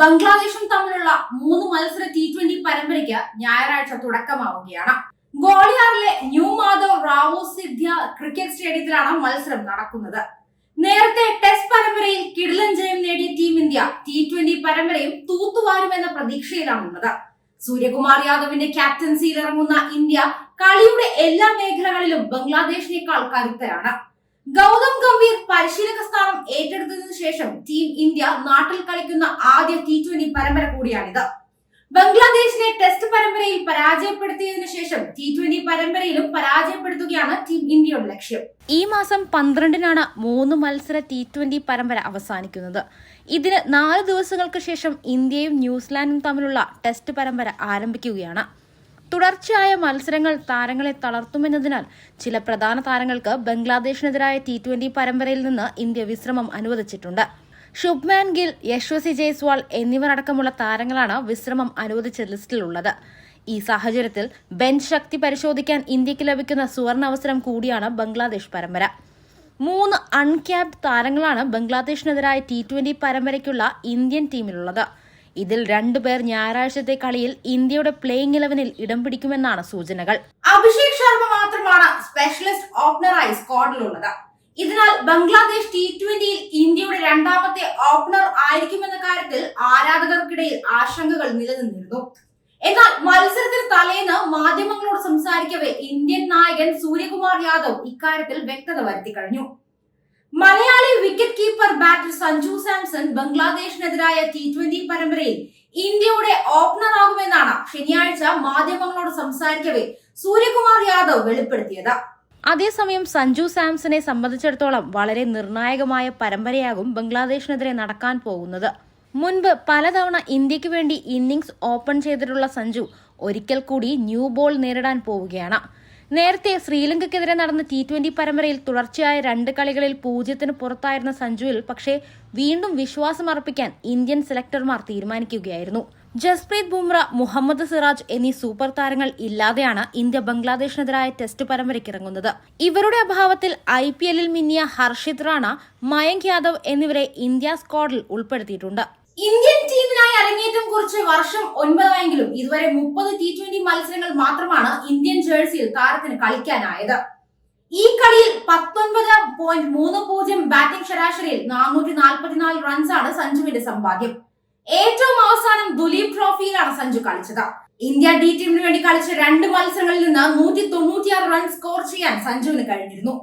ബംഗ്ലാദേശും തമ്മിലുള്ള മൂന്ന് മത്സര ടി ട്വന്റി പരമ്പരയ്ക്ക് ഞായറാഴ്ച തുടക്കമാവുകയാണ്. ഗോളിയാറിലെ ന്യൂ മാധവ് റാവോ സിദ്ധ്യ ക്രിക്കറ്റ് സ്റ്റേഡിയത്തിലാണ് മത്സരം നടക്കുന്നത്. നേരത്തെ ടെസ്റ്റ് പരമ്പരയിൽ കിടിലൻ ജയം നേടിയ ടീം ഇന്ത്യ ടി ട്വന്റി പരമ്പരയും തൂത്തുവാരുമെന്ന പ്രതീക്ഷയിലാണുള്ളത്. സൂര്യകുമാർ യാദവിന്റെ ക്യാപ്റ്റൻസിയിൽ ഇറങ്ങുന്ന ഇന്ത്യ കളിയുടെ എല്ലാ മേഖലകളിലും ബംഗ്ലാദേശിനേക്കാൾ കരുത്തരാണ്. ഗൗതം ഗംഭീർ പരിശീലക സ്ഥാനം ഏറ്റെടുത്തതിനു ശേഷം ടീം ഇന്ത്യ നാട്ടിൽ കളിക്കുന്ന ആദ്യ ടി ട്വന്റി പരമ്പര കൂടിയാണിത്. ബംഗ്ലാദേശിനെ ടെസ്റ്റ് പരമ്പരയിൽ പരാജയപ്പെടുത്തിയതിനു ശേഷം ടി ട്വന്റി പരമ്പരയിലും പരാജയപ്പെടുത്തുകയാണ് ടീം ഇന്ത്യയുടെ ലക്ഷ്യം. ഈ മാസം പന്ത്രണ്ടിനാണ് മൂന്ന് മത്സര ടി ട്വന്റി പരമ്പര അവസാനിക്കുന്നത്. ഇതിന് നാല് ദിവസങ്ങൾക്ക് ശേഷം ഇന്ത്യയും ന്യൂസിലാൻഡും തമ്മിലുള്ള ടെസ്റ്റ് പരമ്പര ആരംഭിക്കുകയാണ്. തുടർച്ചയായ മത്സരങ്ങൾ താരങ്ങളെ തളർത്തുമെന്നതിനാൽ ചില പ്രധാന താരങ്ങൾക്ക് ബംഗ്ലാദേശിനെതിരായ ടി ട്വന്റി പരമ്പരയിൽ നിന്ന് ഇന്ത്യ വിശ്രമം അനുവദിച്ചിട്ടുണ്ട്. ശുഭ്മാൻ ഗിൽ യശ്വസി ജയ്സ്വാൾ എന്നിവരടക്കമുള്ള താരങ്ങളാണ് വിശ്രമം അനുവദിച്ച ലിസ്റ്റിലുള്ളത്. ഈ സാഹചര്യത്തിൽ ബെഞ്ച് ശക്തി പരിശോധിക്കാൻ ഇന്ത്യയ്ക്ക് ലഭിക്കുന്ന സുവർണ അവസരം കൂടിയാണ് ബംഗ്ലാദേശ് പരമ്പര. മൂന്ന് അൺക്യാപ്ഡ് താരങ്ങളാണ് ബംഗ്ലാദേശിനെതിരായ ടി ട്വന്റി പരമ്പരയ്ക്കുള്ള ഇന്ത്യൻ ടീമിലുള്ളത്. ഇതിൽ രണ്ടുപേർ ഞായറാഴ്ചത്തെ കളിയിൽ ഇന്ത്യയുടെ പ്ലേയിങ് ഇലവനിൽ ഇടം പിടിക്കുമെന്നാണ് സൂചനകൾ. അഭിഷേക് ശർമ്മ മാത്രമാണ് സ്പെഷ്യലിസ്റ്റ് ഓപ്പണറായി സ്ക്വാഡിലുള്ളത് ഇതിനാൽ ബംഗ്ലാദേശ് ടി ട്വന്റിയിൽ ഇന്ത്യയുടെ രണ്ടാമത്തെ ഓപ്പണർ ആയിരിക്കുമെന്ന കാര്യത്തിൽ ആരാധകർക്കിടയിൽ ആശങ്കകൾ നിലനിന്നിരുന്നു. എന്നാൽ മത്സരത്തിന് തലേന്ന് മാധ്യമങ്ങളോട് സംസാരിക്കവേ ഇന്ത്യൻ നായകൻ സൂര്യകുമാർ യാദവ് ഇക്കാര്യത്തിൽ വ്യക്തത വരുത്തി കഴിഞ്ഞു. Malayali wicket keeper batter Sanju Samson ബംഗ്ലാദേശിനെതിരായ T twenty പരമ്പരയിൽ ഇന്ത്യയുടെ ഓപ്പണർ ആകുമെന്നാണ് ശനിയാഴ്ച മാധ്യമങ്ങളോട് സംസാരിക്കവേ സൂര്യകുമാർ യാദവ് വെളിപ്പെടുത്തിയത്. അതേസമയം സഞ്ജു സാംസനെ സംബന്ധിച്ചിടത്തോളം വളരെ നിർണായകമായ പരമ്പരയാകും ബംഗ്ലാദേശിനെതിരെ നടക്കാൻ പോകുന്നത്. മുൻപ് പലതവണ ഇന്ത്യയ്ക്ക് വേണ്ടി ഇന്നിംഗ്സ് ഓപ്പൺ ചെയ്തിട്ടുള്ള സഞ്ജു ഒരിക്കൽ കൂടി ന്യൂ ബോൾ നേരിടാൻ പോവുകയാണ്. നേരത്തെ ശ്രീലങ്കയ്ക്കെതിരെ നടന്ന ടി ട്വന്റി പരമ്പരയിൽ തുടർച്ചയായ രണ്ട് കളികളിൽ പൂജ്യത്തിന് പുറത്തായിരുന്ന സഞ്ജുവിൽ പക്ഷേ വീണ്ടും വിശ്വാസം വിശ്വാസമർപ്പിക്കാൻ ഇന്ത്യൻ സെലക്ടർമാർ തീരുമാനിക്കുകയായിരുന്നു. ജസ്പ്രീത് ബുംറ മുഹമ്മദ് സിറാജ് എന്നീ സൂപ്പർ താരങ്ങൾ ഇല്ലാതെയാണ് ഇന്ത്യ ബംഗ്ലാദേശിനെതിരായ ടെസ്റ്റ് പരമ്പരയ്ക്ക് ഇറങ്ങുന്നത് ഇവരുടെ അഭാവത്തിൽ ഐ പി എല്ലിൽ മിന്നിയ ഹർഷിത് റാണ മയങ്ക് യാദവ് എന്നിവരെ ഇന്ത്യ സ്ക്വാഡിൽ ഉൾപ്പെടുത്തിയിട്ടുണ്ട്. ഇന്ത്യൻ ടീമിനായി അരങ്ങേറ്റം കുറിച്ച് വർഷം ഒൻപതായെങ്കിലും ഇതുവരെ മുപ്പത് ടി ട്വന്റി മത്സരങ്ങൾ മാത്രമാണ് ഇന്ത്യൻ ജേഴ്സിയിൽ താരത്തിന് കളിക്കാനായത്. ഈ കളിയിൽ പത്തൊൻപത് പോയിന്റ് മൂന്ന് പൂജ്യം ബാറ്റിംഗ് ശരാശരിയിൽ നാനൂറ്റി നാൽപ്പത്തിനാല് റൺസാണ് സഞ്ജുവിന്റെ സമ്പാദ്യം. ഏറ്റവും അവസാനം ദുലീപ് ട്രോഫിയിലാണ് സഞ്ജു കളിച്ചത്. ഇന്ത്യ ഡി ടീമിന് വേണ്ടി കളിച്ച രണ്ട് മത്സരങ്ങളിൽ നിന്ന് നൂറ്റി തൊണ്ണൂറ്റിയാറ് റൺ സ്കോർ ചെയ്യാൻ സഞ്ജുവിന് കഴിഞ്ഞിരുന്നു.